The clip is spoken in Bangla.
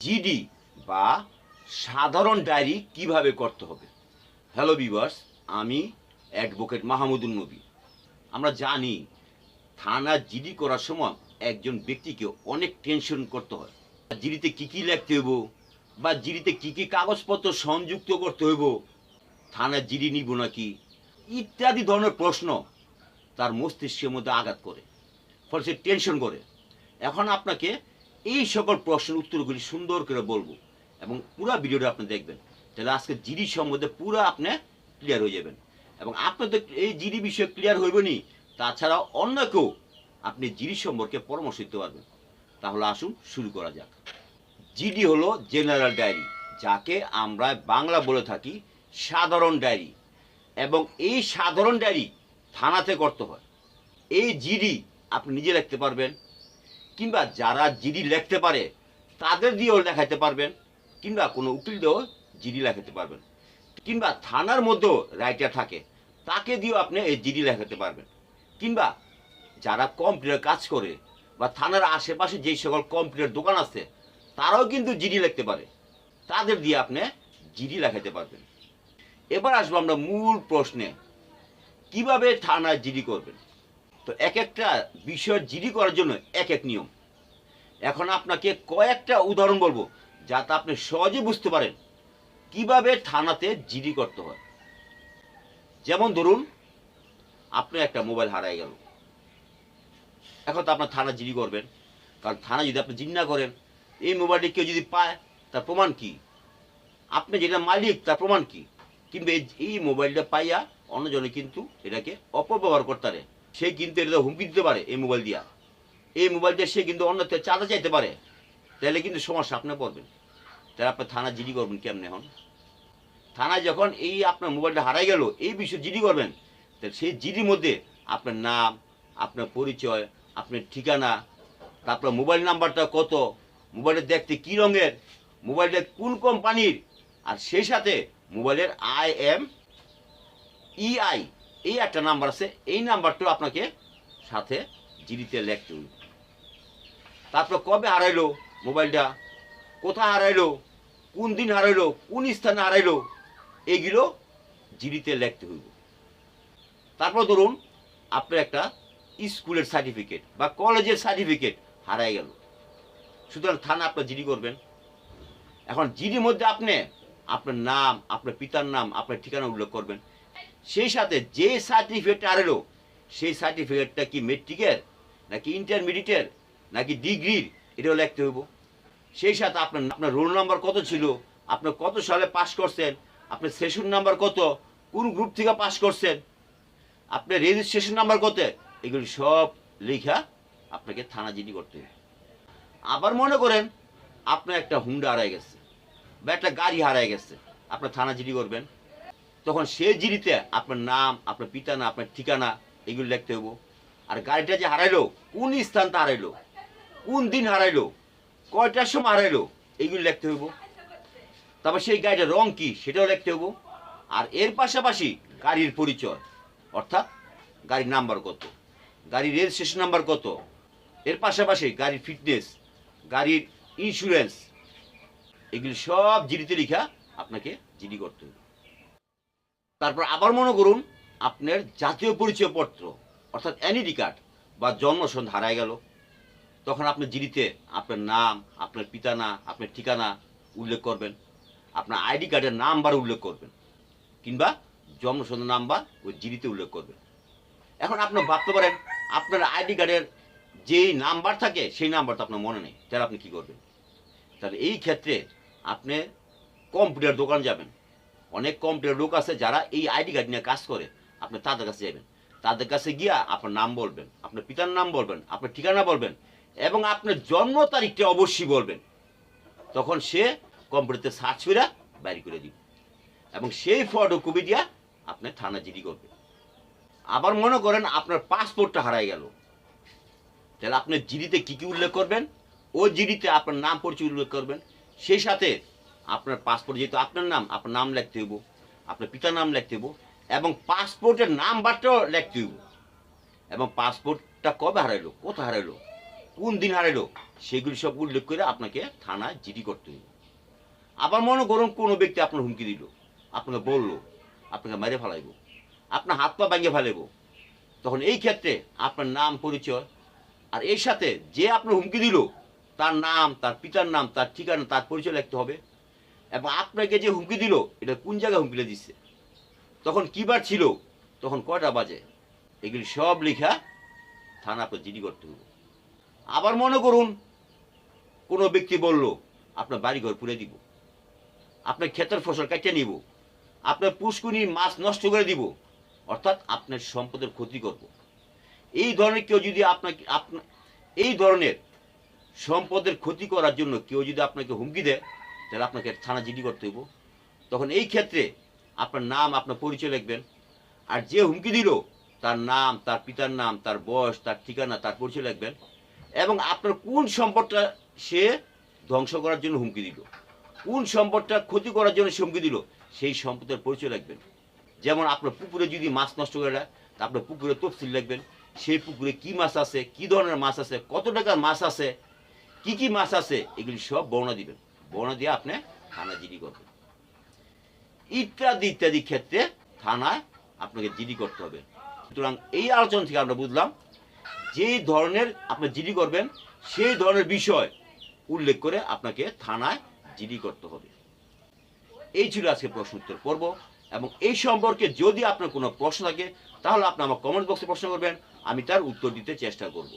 জিডি বা সাধারণ ডায়েরি কীভাবে করতে হবে? হ্যালো বিভার্স আমি অ্যাডভোকেট মাহমুদুল নবী। আমরা জানি, থানা জিডি করার সময় একজন ব্যক্তিকে অনেক টেনশন করতে হয়। জিডিতে কি কি লিখতে হইব বা জিডিতে কি কি কাগজপত্র সংযুক্ত করতে হইব? থানা জিডি নিব নাকি? ইত্যাদি ধরনের প্রশ্ন তার মস্তিষ্কের মধ্যে আঘাত করে, ফলে সে টেনশন করে। এখন আপনাকে এই সকল প্রশ্নের উত্তরগুলি সুন্দর করে বলব এবং পুরো ভিডিওটা আপনি দেখবেন। তাহলে আজকে জিডি সম্বন্ধে পুরো আপনি ক্লিয়ার হয়ে যাবেন। এবং আপনি তো এই জিডি বিষয়ে ক্লিয়ার হইবেনি তাছাড়া অন্য কেউ আপনি জিডি সম্পর্কে পরামর্শ দিতে পারবেন। তাহলে আসুন শুরু করা যাক। জিডি হলো জেনারেল ডায়েরি, যাকে আমরা বাংলা বলে থাকি সাধারণ ডায়েরি। এবং এই সাধারণ ডায়েরি থানাতে করতে হয়। এই জিডি আপনি নিজে লিখতে পারবেন কিংবা যারা জিডি লেখতে পারে, তাদের দিয়েও লেখাতে পারবেন, কিংবা কোনো উকিল দিয়েও জিডি লেখাতে পারবেন, কিংবা থানার মধ্যেও রাইটার থাকে, তাকে দিয়েও আপনি এই জিডি লেখাতে পারবেন, কিংবা যারা কম্পিউটার কাজ করে বা থানার আশেপাশে যেই সকল কম্পিউটার দোকান আছে, তারাও কিন্তু জিডি লিখতে পারে, তাদের দিয়ে আপনি জিডি লেখাতে পারবেন। এবার আসব আমরা মূল প্রশ্নে, কীভাবে থানায় জিডি করবেন? তো এক একটা বিষয় জিডি করার জন্য এক এক নিয়ম। এখন আপনাকে কয়েকটা উদাহরণ বলব, যাতে আপনি সহজে বুঝতে পারেন কীভাবে থানাতে জিডি করতে হয়। যেমন ধরুন আপনার একটা মোবাইল হারায় গেল। এখন তো আপনার থানা জিডি করবেন। কারণ থানা যদি আপনি জিডি না করেন, এই মোবাইলটি কেউ যদি পায়, তার প্রমাণ কি? আপনি যেটা মালিক, তার প্রমাণ কি? কিংবা এই- এই মোবাইলটা পাইয়া অন্যজনে কিন্তু এটাকে অপব্যবহার করতে পারে। সে কিন্তু এটা হুমকি দিতে পারে এই মোবাইল দিয়া। এই মোবাইল দিয়ে সে কিন্তু অন্য চাঁদা চাইতে পারে। তাহলে কিন্তু সমস্যা আপনি পড়বেন। তাহলে আপনি থানা জিডি করবেন কেমনে হন থানায় যখন এই আপনার মোবাইলটা হারাই গেল, এই বিষয়ে জিডি করবেন, তাহলে সেই জিডির মধ্যে আপনার নাম, আপনার পরিচয়, আপনার ঠিকানা, তারপর মোবাইল নাম্বারটা কত মোবাইলটা দেখতে কী রঙের মোবাইলটা কোন কোম্পানির আর সেই সাথে মোবাইলের আই এম ইআই এই একটা নাম্বার আছে, এই নাম্বারটা আপনাকে সাথে জিডিতে লিখতে হইব তারপর কবে হারাইলো মোবাইলটা? কোথায় হারাইলো? কোন দিন হারাইলো? কোন স্থানে হারাইলো? এগুলো জিডিতে লিখতে হইব। তারপর ধরুন, আপনার একটা স্কুলের সার্টিফিকেট বা কলেজের সার্টিফিকেট হারাই গেল। সুতরাং থানা আপনার জিডি করবেন। এখন জিডির মধ্যে আপনি আপনার নাম, আপনার পিতার নাম, আপনার ঠিকানা উল্লেখ করবেন। সেই সাথে যে সার্টিফিকেটটা হারালো সেই সার্টিফিকেটটা কি মেট্রিকের নাকি ইন্টারমিডিয়েটের নাকি ডিগ্রির এটাও লিখতে হইব। সেই সাথে আপনার আপনার রোল নাম্বার কত ছিল আপনার কত সালে পাশ করছেন, আপনার সেশন নাম্বার কত, কোন গ্রুপ থেকে পাশ করছেন, আপনার রেজিস্ট্রেশন নাম্বার কত, এগুলি সব লেখা আপনাকে থানা জিডি করতে হবে। আবার মনে করেন, আপনার একটা হুন্ডা হারাই গেছে, বা একটা গাড়ি হারাই গেছে, আপনার থানা জিডি করবেন। তখন সে জিরিতে আপনার নাম, আপনার পিতা পিতানা আপনার ঠিকানা এগুলো লিখতে হব আর গাড়িটা যে হারাইলো, কোন স্থানটা হারাইলো, কোন দিন হারাইলো, কয়টার সময় হারাইলো এইগুলো লিখতে হইব। তারপর সেই গাড়িটার রং কি, সেটাও লিখতে হব আর এর পাশাপাশি গাড়ির পরিচয়, অর্থাৎ গাড়ির নাম্বার কত, গাড়ির রেজিস্ট্রেশন নাম্বার কত, এর পাশাপাশি গাড়ির ফিটনেস গাড়ির ইন্স্যুরেন্স এগুলি সব জিডিতে লিখা আপনাকে জিডি করতে হবে তারপর আবার মনে করুন, আপনার জাতীয় পরিচয়পত্র, অর্থাৎ এনইডি কার্ড বা জন্মসন হারায় গেল। তখন আপনি জিডিতে আপনার নাম, আপনার পিতানা আপনার ঠিকানা উল্লেখ করবেন। আপনার আইডি কার্ডের নাম্বার উল্লেখ করবেন। কিংবা জন্মসন নাম্বার ওই জিডিতে উল্লেখ করবেন। এখন আপনি ভাবতে পারেন, আপনার আইডি কার্ডের যেই নাম্বার থাকে, সেই নাম্বারটা আপনার মনে নেই। তাহলে আপনি কী করবেন? তাহলে এই ক্ষেত্রে আপনি কম্পিউটার দোকান যাবেন। অনেক কম্পিউটার লোক আছে যারা এই আইডি কার্ড নিয়ে কাজ করে। আপনি তাদের কাছে যাবেন। তাদের কাছে গিয়া আপনার নাম বলবেন, আপনার পিতার নাম বলবেন, আপনার ঠিকানা বলবেন এবং আপনার জন্ম তারিখটা অবশ্যই বলবেন। তখন সে কম্পিউটারতে সার্চ করে বাইর করে দিবে। এবং সেই ফটো কপি দিয়া আপনি থানা জিডি করবে। আবার মনে করেন আপনার পাসপোর্টটা হারাই গেল। তাহলে আপনি জিডিতে কি কি উল্লেখ করবেন? ও জিডিতে আপনার নাম পরিচয় উল্লেখ করবেন। সেই সাথে আপনার পাসপোর্ট যেহেতু আপনার নাম আপনার নাম লিখতে হইব, আপনার পিতার নাম লিখতে হইব, এবং পাসপোর্টের নাম্বারটাও লিখতে হইব। এবং পাসপোর্টটা কবে হারাইলো, কোথায় হারাইলো, কোন দিন হারাইলো, সেগুলি সব উল্লেখ করে আপনাকে থানায় জিডি করতে হবে আবার মনে করুন কোনো ব্যক্তি আপনার হুমকি দিল, আপনাকে বলল, আপনাকে মেরে ফেলাইব, আপনার হাত পা ভেঙে ফেলাইব, তখন এই ক্ষেত্রে আপনার নাম পরিচয়, আর এর সাথে যে আপনার হুমকি দিল, তার নাম, তার পিতার নাম, তার ঠিকানা, তার পরিচয় লিখতে হবে। এবং আপনাকে যে হুমকি দিল, এটা কোন জায়গায় হুমকিটা দিচ্ছে তখন কী বার ছিল? তখন কয়টা বাজে? এগুলি সব লেখা থানা আপনার জিডি করতে হবে। আবার মনে করুন, কোনো ব্যক্তি বলল, আপনার বাড়িঘর পুড়ে দিব। আপনার ক্ষেতের ফসল কাটিয়ে নিব। আপনার পুষ্কুনি মাছ নষ্ট করে দিব। অর্থাৎ আপনার সম্পদের ক্ষতি করব। এই ধরনের কেউ যদি আপনাকে আপনার এই ধরনের সম্পদের ক্ষতি করার জন্য কেউ যদি আপনাকে হুমকি দেয় তাহলে আপনাকে থানা জিডি করতে হইব। তখন এই ক্ষেত্রে আপনার নাম, আপনার পরিচয় লিখবেন। আর যে হুমকি দিল, তার নাম, তার পিতার নাম, তার বয়স, তার ঠিকানা, তার পরিচয় লিখবেন। এবং আপনার কোন সম্পদটা সে ধ্বংস করার জন্য হুমকি দিল, কোন সম্পদটা ক্ষতি করার জন্য সে হুমকি দিল, সেই সম্পদের পরিচয় লিখবেন। যেমন আপনার পুকুরে যদি মাছ নষ্ট করে দেয়, তা আপনার পুকুরে তফসিল লিখবেন। সেই পুকুরে কি মাছ আছে, কি ধরনের মাছ আছে, কত টাকার মাছ আছে, কি কি মাছ আছে, এগুলি সব বর্ণনা দিবেন। বর্ণনা দিয়ে আপনি থানা জিডি করবেন। ইত্যাদি ইত্যাদি ক্ষেত্রে থানায় আপনাকে জিডি করতে হবে। সুতরাং এই আলোচনা থেকে আমরা বুঝলাম যেই ধরনের আপনি জিডি করবেন, সেই ধরনের বিষয় উল্লেখ করে আপনাকে থানায় জিডি করতে হবে। এই ছিল আজকে প্রশ্ন উত্তর পর্ব, এবং এই সম্পর্কে যদি আপনার কোনো প্রশ্ন থাকে, তাহলে আপনি আমার কমেন্ট বক্সে প্রশ্ন করবেন, আমি তার উত্তর দিতে চেষ্টা করব।